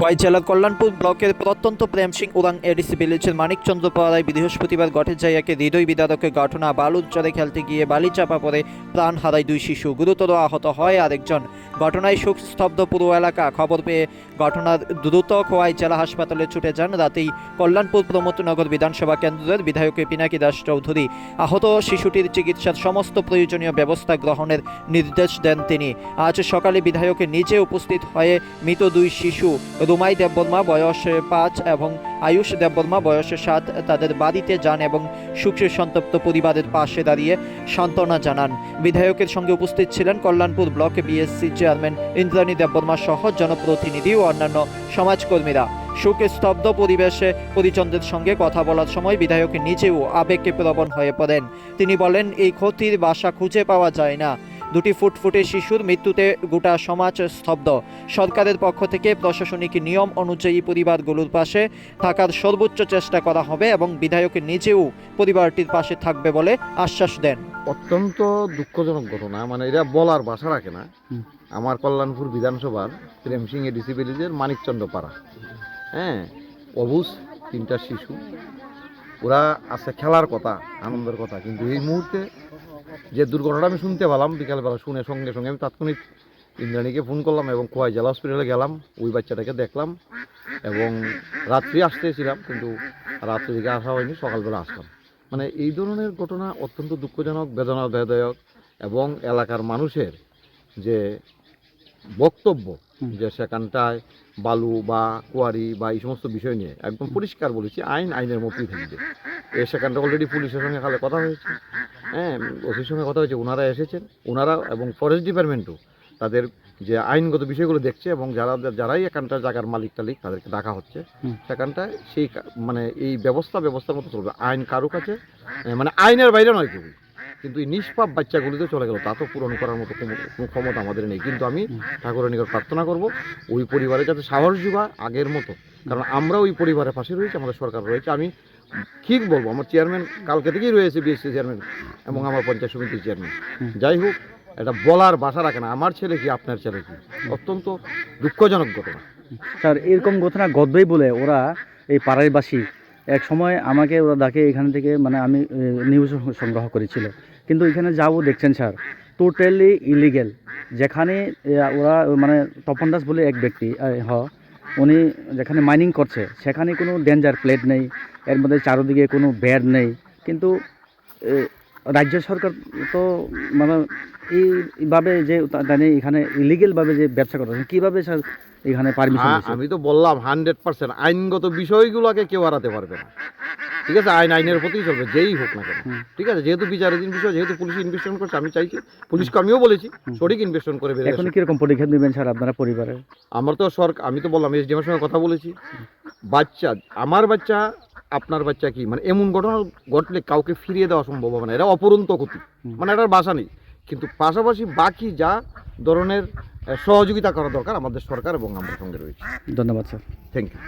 খোয়াই জেলার কল্যাণপুর ব্লকের প্রত্যন্ত প্রেম সিং উরাং এডিসি ভিলেজের মানিকচন্দ্র পাড়ায় বৃহস্পতিবার ঘটে যায় একে হৃদয় বিদারকের ঘটনা। বালুর চরে খেলতে গিয়ে বালি চাপা পড়ে প্রাণ হারায় দুই শিশু। গুরুতর আহত হয় আরেকজন। ঘটনায় শোক স্তব্ধ পুরো এলাকা। খবর পেয়ে ঘটনার দ্রুত খোয়াই জেলা হাসপাতালে ছুটে যান। রাতেই কল্যাণপুর প্রমোদনগর বিধানসভা কেন্দ্রের বিধায়ক পিনাকি দাস চৌধুরী। আহত শিশুটির চিকিৎসার সমস্ত প্রয়োজনীয় ব্যবস্থা গ্রহণের নির্দেশ দেন তিনি। আজ সকালে বিধায়ক নিজে উপস্থিত হয়ে মৃত দুই শিশু রুমাই দেববর্মা, বয়স পাঁচ এবং আয়ুষ দেববর্মা, বয়স সাত, তাদের বাড়িতে যান এবং সুখে সন্তপ্ত পরিবারের পাশে দাঁড়িয়ে সান্ত্বনা জানান। বিধায়কের সঙ্গে উপস্থিত ছিলেন Kalyanpur block BSC chairman Indrani Debbarma সহ জনপ্রতিনিধি ও অন্যান্য সমাজকর্মীরা। শোকে স্তব্ধ পরিবেশে পরিজনদের সঙ্গে কথা বলার সময় বিধায়ক নিজেও আবেগকে প্রবণ হয়ে পড়েন। তিনি বলেন, এই ক্ষতির বাসা খুঁজে পাওয়া যায় না। দুটি ফুটফুটে শিশুর মৃত্যুতে গোটা সমাজ স্তব্ধ। সরকারের পক্ষ থেকে প্রশাসনিক নিয়ম অনুযায়ী পরিবারগুলোর পাশে থাকার সর্বোচ্চ চেষ্টা করা হবে এবং বিধায়ক নিজেও পরিবারটির পাশে থাকবে বলে আশ্বাস দেন। অত্যন্ত দুঃখজনক ঘটনা মানে এটা বলার ভাষা রাখে না। আমার কল্যাণপুর বিধানসভার প্রেম সিং এডিসি ভিলেজের মানিকচন্দ্র পাড়া। হ্যাঁ অবুজ তিনটা শিশু। ওরা আছে খেলার কথা আনন্দের কথা কিন্তু এই মুহূর্তে যে দুর্ঘটনা আমি শুনতে পেলাম বিকালবেলা, শুনে সঙ্গে সঙ্গে আমি তাৎক্ষণিক ইন্দ্রাণীকে ফোন করলাম এবং খোয়াই জেলা হসপিটালে গেলাম, ওই বাচ্চাটাকে দেখলাম এবং রাত্রি আসতেছিলাম, কিন্তু রাত্রি দিকে আসা হয়নি, সকালবেলা আসলাম। মানে এই ধরনের ঘটনা অত্যন্ত দুঃখজনক, বেদনাদায়ক এবং এলাকার মানুষের যে বক্তব্য যে সেখানটায় বালু বা কোয়ারি বা এই সমস্ত বিষয় নিয়ে একদম পরিষ্কার বলেছি আইন আইনের মতোই থাকবে। এ সেখানটা অলরেডি পুলিশের সঙ্গে কালে কথা হয়েছে। হ্যাঁ ওসির সঙ্গে কথা হয়েছে ওনারা এসেছেন। ওনারা এবং ফরেস্ট ডিপার্টমেন্টও তাদের যে আইনগত বিষয়গুলো দেখছে এবং যারা যারাই এখানটা জায়গার মালিক টালিক তাদেরকে ডাকা হচ্ছে সেখানটায় সেই মানে এই ব্যবস্থা ব্যবস্থার মতো চলবে। আইন কারও কাছে মানে আইনের বাইরে নয় কেউ। কিন্তু এই নিষ্পাপ বাচ্চাগুলিতে চলে গেল। তা তো পূরণ করার মতো কোনো ক্ষমতা আমাদের নেই। কিন্তু আমি। ঠাকুরের নিকট প্রার্থনা করব ওই পরিবারে যাতে সাহস যোগায় আগের মতো। কারণ আমরা ওই পরিবারের পাশে রয়েছি আমাদের সরকার রয়েছে। আমি ঠিক বলব আমার চেয়ারম্যান কালকে থেকেই রয়েছে বিএসসি চেয়ারম্যান এবং আমার পঞ্চায়েত সমিতির চেয়ারম্যান। যাই হোক এটা বলার বাসা রাখে না। আমার ছেলে কি আপনার ছেলে কি? অত্যন্ত দুঃখজনক ঘটনা। স্যার এরকম ঘটনা গদ্যই বলে ওরা এই পাড়ারবাসী এক সময় আমাকে ওরা ডাকে এখান থেকে মানে আমি নিউজ সংগ্রহ করেছিল। কিন্তু এখানে যাব দেখছেন স্যার টোটালি ইলিগেল যেখানে ওরা মানে তপন দাস বলে এক ব্যক্তি হ, উনি যেখানে মাইনিং করছে, সেখানে কোনো ডেঞ্জার প্লেট নেই, এর মধ্যে চারোদিকে কোনো ব্যাড নেই। কিন্তু রাজ্য সরকার তো মানে এইভাবে যে তাদের এখানে ইলিগেলভাবে যে ব্যবসা করতেছে কীভাবে স্যার এখানে পারমিশন আমি তো বললাম হান্ড্রেড পার্সেন্ট আইনগত বিষয়গুলোকে কেউ হারাতে পারবে না। ঠিক আছে? আইন আইনের প্রতিই চলবে যেই হোক না কেন। ঠিক আছে? যেহেতু বিচারাধীন বিষয় যেহেতু পুলিশ ইনভেস্টমেন্ট করছে আমি চাইছি পুলিশকে আমিও বলেছি সঠিক ইনভেস্টমেন্ট করে বেরিয়ে এখন। কীরকম পদক্ষেপ নেবেন স্যার আপনারা পরিবারে আমার তো সরকার আমি তো বললাম এসডিএমের সঙ্গে কথা বলেছি। বাচ্চা আমার বাচ্চা আপনার বাচ্চা কি? মানে এমন ঘটনা ঘটলে কাউকে ফিরিয়ে দেওয়া সম্ভব হবে না। এটা অপরন্ত ক্ষতি। মানে এটার বাসা নেই। কিন্তু পাশাপাশি বাকি যা ধরনের সহযোগিতা করা দরকার আমাদের সরকার এবং আমার সঙ্গে রয়েছে। ধন্যবাদ স্যার। Thank you